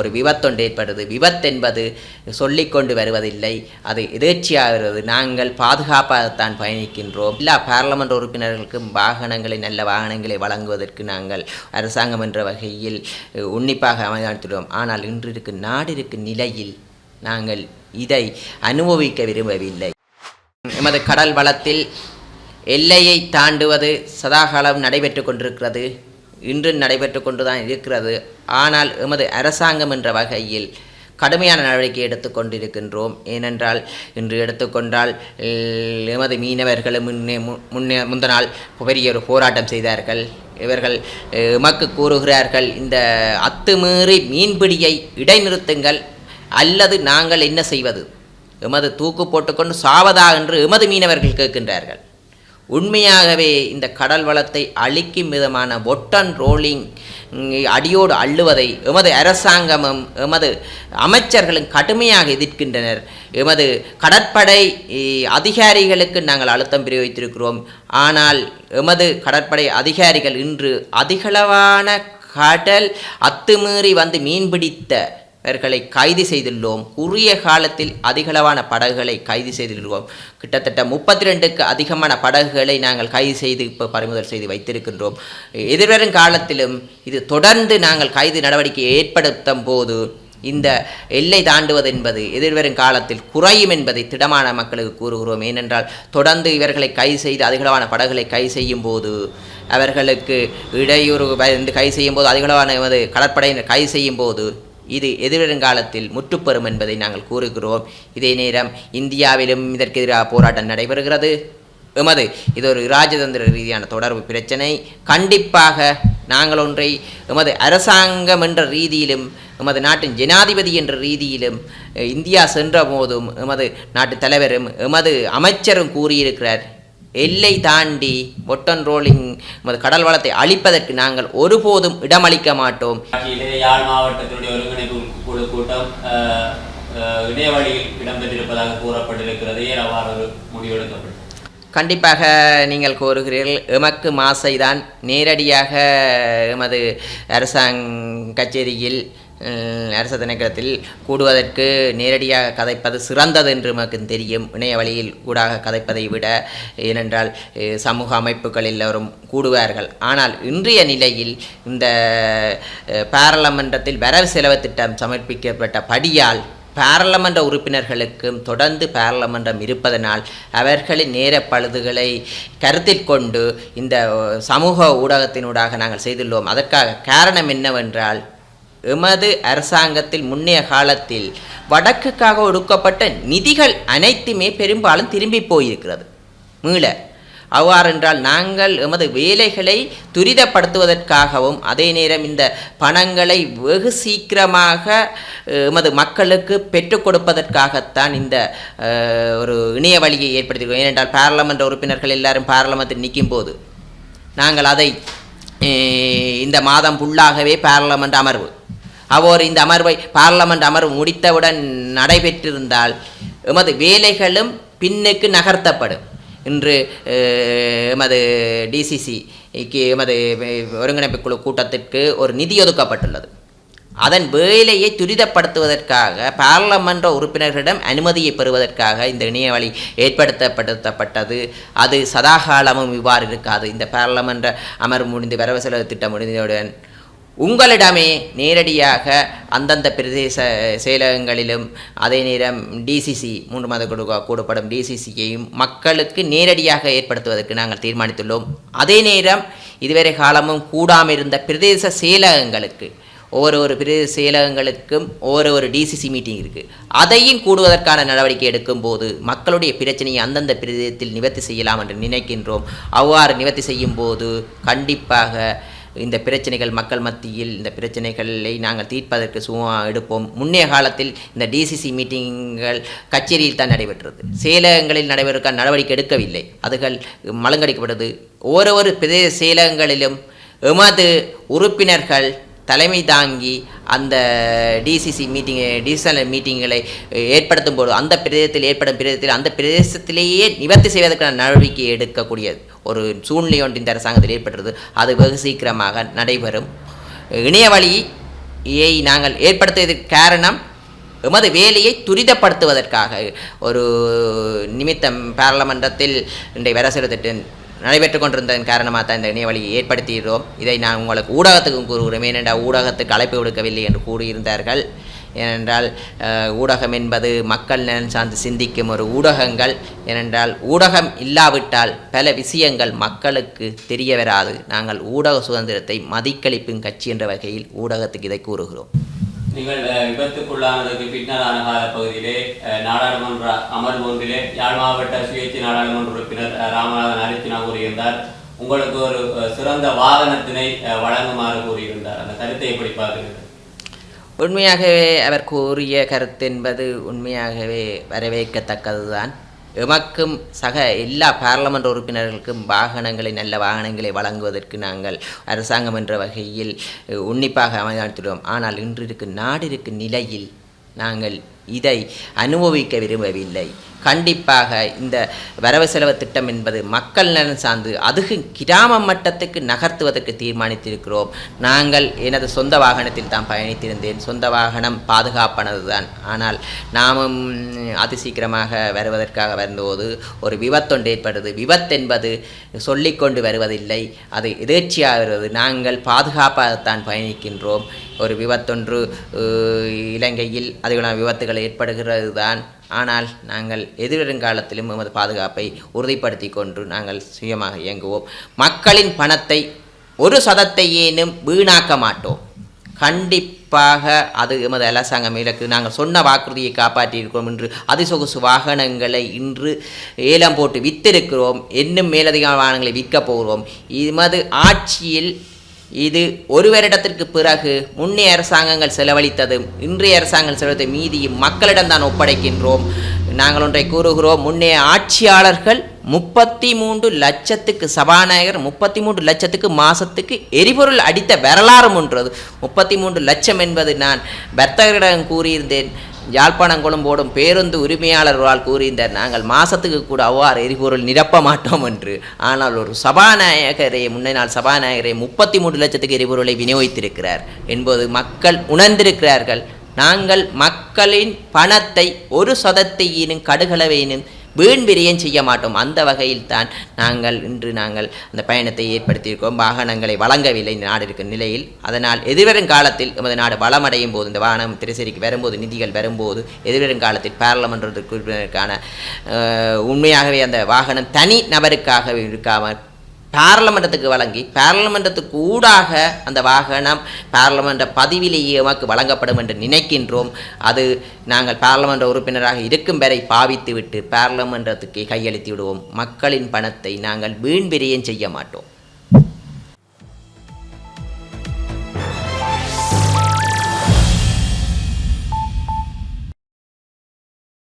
ஒரு விபத்தொன்று ஏற்படுது. விபத்து என்பது சொல்லிக்கொண்டு வருவதில்லை. அது எதேர்ச்சியாக வருவது நாங்கள் பாதுகாப்பாகத்தான் பயணிக்கின்றோம். எல்லா பாராளுமன்ற உறுப்பினர்களுக்கும் வாகனங்களை நல்ல வாகனங்களை வழங்குவதற்கு நாங்கள் அரசாங்கம் என்ற வகையில் உன்னிப்பாக அமைத்துள்ளோம் ஆனால் இன்று இருக்கும் நாடு இருக்கும் நிலையில் நாங்கள் இதை அனுபவிக்க விரும்பவில்லை. எமது கடல் வளத்தில் எல்லையை தாண்டுவது சதாகாலம் நடைபெற்று கொண்டிருக்கிறது. இன்று நடைபெற்று கொண்டுதான் இருக்கிறது. ஆனால் எமது அரசாங்கம் என்ற வகையில் கடுமையான நடவடிக்கை எடுத்துக்கொண்டிருக்கின்றோம் ஏனென்றால் இன்று எடுத்துக்கொண்டால் எமது மீனவர்களும் முன்னே மு- முன்னே முந்த நாள் பெரிய ஒரு போராட்டம் செய்தார்கள். இவர்கள் எமக்கு கூறுகிறார்கள் இந்த அத்துமீறி மீன்பிடியை இடைநிறுத்துங்கள் அல்லது நாங்கள் என்ன செய்வது? எமது தூக்கு போட்டுக்கொண்டு சாவதா என்று எமது மீனவர்கள் கேட்கின்றார்கள். உண்மையாகவே இந்த கடல் வளத்தை அழிக்கும் விதமான ஒட்டன் ரோலிங் அடியோடு அள்ளுவதை எமது அரசாங்கமும் எமது அமைச்சர்களும் கடுமையாக எதிர்க்கின்றனர். எமது கடற்படை அதிகாரிகளுக்கு நாங்கள் அழுத்தம் பிரயோகித்திருக்கிறோம். ஆனால் எமது கடற்படை அதிகாரிகள் இன்று அதிகளவான கடல் அத்துமீறி வந்து மீன்பிடித்த இவர்களை கைது செய்துள்ளோம். உரிய காலத்தில் அதிகளவான படகுகளை கைது செய்துள்ளோம். கிட்டத்தட்ட முப்பத்தி ரெண்டுக்கு அதிகமான படகுகளை நாங்கள் கைது செய்து இப்போ பறிமுதல் செய்து வைத்திருக்கின்றோம். எதிர்வரும் காலத்திலும் இது தொடர்ந்து நாங்கள் கைது நடவடிக்கை ஏற்படுத்தும் போது இந்த எல்லை தாண்டுவது என்பது எதிர்வரும் காலத்தில் குறையும் என்பதை திடமான மக்களுக்கு கூறுகிறோம். ஏனென்றால் தொடர்ந்து இவர்களை கைது செய்து அதிகளவான படகுகளை கைது செய்யும் போது அவர்களுக்கு இடையூறு வந்து கைது செய்யும் போது அதிகளவான கடற்படையினர் கைது செய்யும் போது இது எதிர்காலத்தில் முற்றுப்பெறும் என்பதை நாங்கள் கூறுகிறோம். இதே நேரம் இந்தியாவிலும் இதற்கு எதிராக போராட்டம் நடைபெறுகிறது. எமது இது ஒரு இராஜதந்திர ரீதியான தொடர்பு பிரச்சனை. கண்டிப்பாக நாங்கள் ஒன்றை எமது அரசாங்கம் என்ற ரீதியிலும் எமது நாட்டின் ஜனாதிபதி என்ற ரீதியிலும் இந்தியா சென்ற போதும் எமது நாட்டு தலைவரும் எமது அமைச்சரும் கூறியிருக்கிறார். எல்லை தாண்டி ஒட்டன் ரோலிங் கடல் வளத்தை அழிப்பதற்கு நாங்கள் ஒருபோதும் இடமளிக்க மாட்டோம். யாழ் மாவட்டத்தினுடைய ஒருங்கிணைப்பு குழு கூட்டம் இணையவழியில் இடம்பெற்றிருப்பதாக கூறப்பட்டிருக்கிறது. ஏன் அவ்வாறு ஒரு முடிவெடுக்கப்பட்டது கண்டிப்பாக நீங்கள் கூறுகிறீர்கள் எமக்கு மாசைதான். நேரடியாக எமது அரசாங்க கச்சேரியில் அரச திணைக்களத்தில் கூடுவதற்கு நேரடியாக கதைப்பது சிறந்தது என்று நமக்கு தெரியும். இணைய வழியில் ஊடாக கதைப்பதை விட ஏனென்றால் சமூக அமைப்புகள் எல்லோரும் கூடுவார்கள். ஆனால் இன்றைய நிலையில் இந்த பாராளுமன்றத்தில் வரவு செலவு திட்டம் சமர்ப்பிக்கப்பட்ட படியால் பாராளுமன்ற உறுப்பினர்களுக்கும் தொடர்ந்து பாராளுமன்றம் இருப்பதனால் அவர்களின் நேர பழுதுகளை கருத்தில் கொண்டு இந்த சமூக ஊடகத்தினூடாக நாங்கள் செய்துள்ளோம். அதற்காக காரணம் என்னவென்றால் எமது அரசாங்கத்தில் முன்னைய காலத்தில் வடக்குக்காக ஒடுக்கப்பட்ட நிதிகள் அனைத்துமே பெரும்பாலும் திரும்பி போயிருக்கிறது. மீள அவ்வாறென்றால் நாங்கள் எமது வேலைகளை துரிதப்படுத்துவதற்காகவும் அதே நேரம் இந்த பணங்களை வெகு சீக்கிரமாக எமது மக்களுக்கு பெற்றுக் கொடுப்பதற்காகத்தான் இந்த ஒரு இணைய வழியை ஏற்படுத்தியிருக்கோம் ஏனென்றால் பாராளுமன்ற உறுப்பினர்கள் எல்லாரும் பாராளுமன்றத்தில் நிற்கும் போது நாங்கள் அதை இந்த மாதம் புல்லாகவே பாராளுமன்ற அமர்வு அவர் இந்த அமர்வை பார்லமெண்ட் அமர்வு முடித்தவுடன் நடைபெற்றிருந்தால் எமது வேலைகளும் பின்னுக்கு நகர்த்தப்படும். இன்று எமது டிசிசிக்கு எமது ஒருங்கிணைப்பு குழு கூட்டத்திற்கு ஒரு நிதி ஒதுக்கப்பட்டுள்ளது. அதன் வேலையை துரிதப்படுத்துவதற்காக பாராளுமன்ற உறுப்பினர்களிடம் அனுமதியை பெறுவதற்காக இந்த இணையவழி ஏற்படுத்தப்படுத்தப்பட்டது. அது சதாகாலமும் இவ்வாறு இருக்காது. இந்த பாராளுமன்ற அமர்வு முடிந்து வரவு செலவு திட்டம் முடிந்தவுடன் உங்களிடமே நேரடியாக அந்தந்த பிரதேச செயலகங்களிலும் அதே நேரம் டிசிசி மூன்று மாத குழு கூடப்படும் டிசிசியையும் மக்களுக்கு நேரடியாக ஏற்படுத்துவதற்கு நாங்கள் தீர்மானித்துள்ளோம். அதே நேரம் இதுவரை காலமும் கூடாமல் இருந்த பிரதேச செயலகங்களுக்கு ஒவ்வொரு ஒரு பிரதேச செயலகங்களுக்கும் ஒவ்வொரு ஒரு டிசிசி மீட்டிங் இருக்குது அதையும் கூடுவதற்கான நடவடிக்கை எடுக்கும்போது மக்களுடைய பிரச்சனையை அந்தந்த பிரதேசத்தில் நிவர்த்தி செய்யலாம் என்று நினைக்கின்றோம். அவ்வாறு நிவர்த்தி செய்யும் போது கண்டிப்பாக இந்த பிரச்சனைகள் மக்கள் மத்தியில் இந்த பிரச்சனைகளை நாங்கள் தீர்ப்பதற்கு சும்மா எடுப்போம். முன்னைய காலத்தில் இந்த டிசிசி மீட்டிங்கள் கச்சேரியில் தான் நடைபெற்றது. செயலகங்களில் நடைபெறுக்க நடவடிக்கை எடுக்கவில்லை. அதுகள் மலங்கடிக்கப்பட்டது. ஒவ்வொரு பிரதேச செயலகங்களிலும் எமது உறுப்பினர்கள் தலைமை தாங்கி அந்த டிசிசி மீட்டிங் டிசிஷனல் மீட்டிங்களை ஏற்படுத்தும் போது அந்த பிரதேசத்தில் ஏற்படும் பிரதேசத்தில் அந்த பிரதேசத்திலேயே நிவர்த்தி செய்வதற்கான நடவடிக்கை எடுக்கக்கூடியது. ஒரு சூழ்நிலை ஒன்றின் இந்த அரசாங்கத்தில் ஏற்பட்டது அது வெகு சீக்கிரமாக நடைபெறும். இணைய வழியை நாங்கள் ஏற்படுத்தியதற்கு காரணம் எமது வேலையை துரிதப்படுத்துவதற்காக. ஒரு நிமித்தம் பாராளுமன்றத்தில் இன்றைய வரசிறு திட்டம் நடைபெற்று கொண்டிருந்ததன் காரணமாக தான் இந்த இணையவழியை ஏற்படுத்தியிருக்கிறோம். இதை நான் உங்களுக்கு ஊடகத்துக்கும் கூறுகிறோம் ஏனென்றால் ஊடகத்துக்கு அழைப்பு விடுக்கவில்லை என்று கூறியிருந்தார்கள். ஏனென்றால் ஊடகம் என்பது மக்கள் நலன் சார்ந்து சிந்திக்கும் ஒரு ஊடகங்கள். ஏனென்றால் ஊடகம் இல்லாவிட்டால் பல விஷயங்கள் மக்களுக்கு தெரிய வராது. நாங்கள் ஊடக சுதந்திரத்தை மதிக்களிப்பும் கட்சி என்ற வகையில் ஊடகத்துக்கு இதை கூறுகிறோம். நீங்கள் அஹ், பின்னரான காலப்பகுதியிலே பகுதியிலே நாடாளுமன்ற அமர்வு ஒன்றிலே யாழ் மாவட்ட சுயேட்சை நாடாளுமன்ற உறுப்பினர் ராமநாதன் அரிச்சினா கூறியிருந்தார். உங்களுக்கு ஒரு சிறந்த வாகனத்தினை வழங்குமாறு கூறியிருந்தார். அந்த கருத்தை எப்படி பார்க்கிறீர்கள்? உண்மையாகவே அவர் கூறிய கருத்து என்பது உண்மையாகவே வரவேற்கத்தக்கதுதான். எமக்கும் சக எல்லா பாராளுமன்ற உறுப்பினர்களுக்கும் வாகனங்களை நல்ல வாகனங்களை வழங்குவதற்கு நாங்கள் அரசாங்கம் என்ற வகையில் உன்னிப்பாக அமைத்துள்ளோம் ஆனால் இன்று இருக்கும் நாடு இருக்கும் நிலையில் நாங்கள் இதை அனுபவிக்க விரும்பவில்லை. கண்டிப்பாக இந்த வரவு செலவு திட்டம் என்பது மக்கள் நலன் சார்ந்து அதுக்கு கிராம மட்டத்துக்கு நகர்த்துவதற்கு தீர்மானித்திருக்கிறோம். நாங்கள் எனது சொந்த வாகனத்தில் தான் பயணித்திருந்தேன். சொந்த வாகனம் பாதுகாப்பானது தான் ஆனால் நாமும் அதி சீக்கிரமாக வருவதற்காக வந்தபோது ஒரு விபத்தொன்று ஏற்படுது விபத்து என்பது சொல்லிக்கொண்டு வருவதில்லை. அது எதேர்ச்சியாக வருவது. நாங்கள் பாதுகாப்பாகத்தான் பயணிக்கின்றோம். ஒரு விபத்தொன்று இலங்கையில் அதிகமான விபத்துகள் ஏற்படுகிறது தான் ஆனால் நாங்கள் எதிர்வருங்காலத்திலும் எமது பாதுகாப்பை உறுதிப்படுத்தி கொண்டு நாங்கள் சுயமாக இயங்குவோம். மக்களின் பணத்தை ஒரு சதத்தை ஏனும் வீணாக்க மாட்டோம். கண்டிப்பாக அது எமது அரசாங்கம் இலக்கு. நாங்கள் சொன்ன வாக்குறுதியை காப்பாற்றியிருக்கிறோம் என்று அதிசொகுசு வாகனங்களை இன்று ஏலம் போட்டு வித்திருக்கிறோம். இன்னும் மேலதிக வாகனங்களை விற்கப் போகிறோம். எமது ஆட்சியில் இது ஒரு வருடத்திற்கு பிறகு முன்னே அரசாங்கங்கள் செலவழித்ததும் இன்றைய அரசாங்கம் செலவழித்த மீதியும் மக்களிடம்தான் ஒப்படைக்கின்றோம். நாங்கள் ஒன்றை கூறுகிறோம் முன்னே ஆட்சியாளர்கள் முப்பத்தி மூன்று லட்சத்துக்கு சபாநாயகர் முப்பத்தி மூன்று லட்சத்துக்கு மாதத்துக்கு எரிபொருள் அடித்த வரலாறு ஒன்றது. முப்பத்தி மூன்று லட்சம் என்பது நான் வர்த்தகரிடம் கூறியிருந்தேன். யாழ்ப்பாணம் போடும் பேருந்து உரிமையாளர்களால் கூறியிருந்தார். நாங்கள் மாசத்துக்கு கூட அவ்வாறு எரிபொருள் நிரப்ப மாட்டோம் என்று. ஆனால் ஒரு சபாநாயகரை முன்னே நாள் சபாநாயகரை முப்பத்தி மூன்று லட்சத்துக்கு எரிபொருளை விநியோகித்திருக்கிறார் என்பது மக்கள் உணர்ந்திருக்கிறார்கள். நாங்கள் மக்களின் பணத்தை ஒரு சதத்தையினும் கடுகளவையினும் வீண் விரயம் செய்ய மாட்டோம். அந்த வகையில் தான் நாங்கள் இன்று நாங்கள் அந்த பயணத்தை ஏற்படுத்தியிருக்கோம். வாகனங்களை வழங்கவில்லை இந்த நாடு இருக்கும் நிலையில். அதனால் எதிர்வரும் காலத்தில் நமது நாடு வளமடையும் போது இந்த வாகனம் திரைசேரிக்கு வரும்போது நிதிகள் வரும்போது எதிர்வரும் காலத்தில் பாராளுமன்றத்திற்கு உறுப்பினருக்கான உண்மையாகவே அந்த வாகனம் தனி நபருக்காக இருக்காமல் பாராளுமன்றத்துக்கு வழங்கி பாராளுமன்றத்துக்கு ஊடாக அந்த வாகனம் பாராளுமன்ற பதிவிலேயே எமக்கு வழங்கப்படும் என்று நினைக்கின்றோம். அது நாங்கள் பாராளுமன்ற உறுப்பினராக இருக்கும் வரை பாவித்துவிட்டு பாராளுமன்றத்துக்கு கையளித்து விடுவோம். மக்களின் பணத்தை நாங்கள் வீண் விரயம் செய்ய மாட்டோம்.